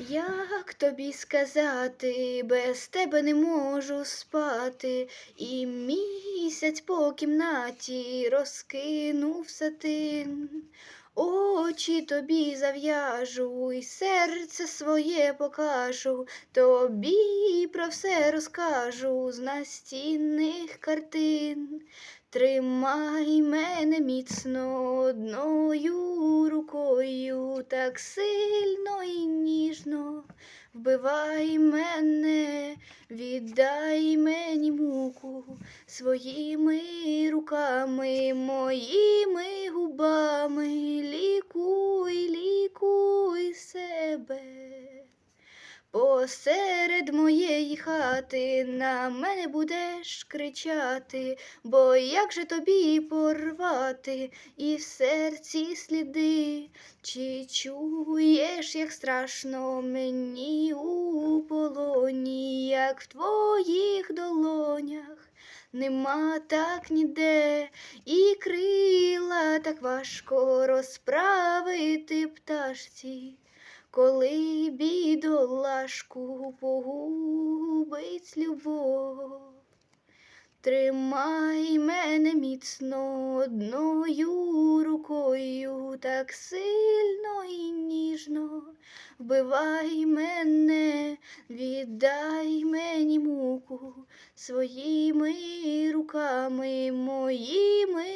Як тобі сказати, без тебе не можу спати, і місяць по кімнаті розкинув сатин. Очі тобі зав'яжу, і серце своє покажу, тобі про все розкажу з настінних картин. Тримай мене міцно одною рукою, так сильно і ніжно. Вбивай мене, віддай мені муку своїми руками, моїми губами, лікуй, лікуй себе. Посеред моєї хати на мене будеш кричати, бо як же тобі порвати і в серці сліди, чи чуєш, як страшно мені у полоні, як в твоїх долонях нема так ніде, і крила так важко розправити пташці. Коли бідолашку погубить любов, тримай мене міцно одною рукою, так сильно і ніжно, вбивай мене, віддай мені муку своїми руками, моїми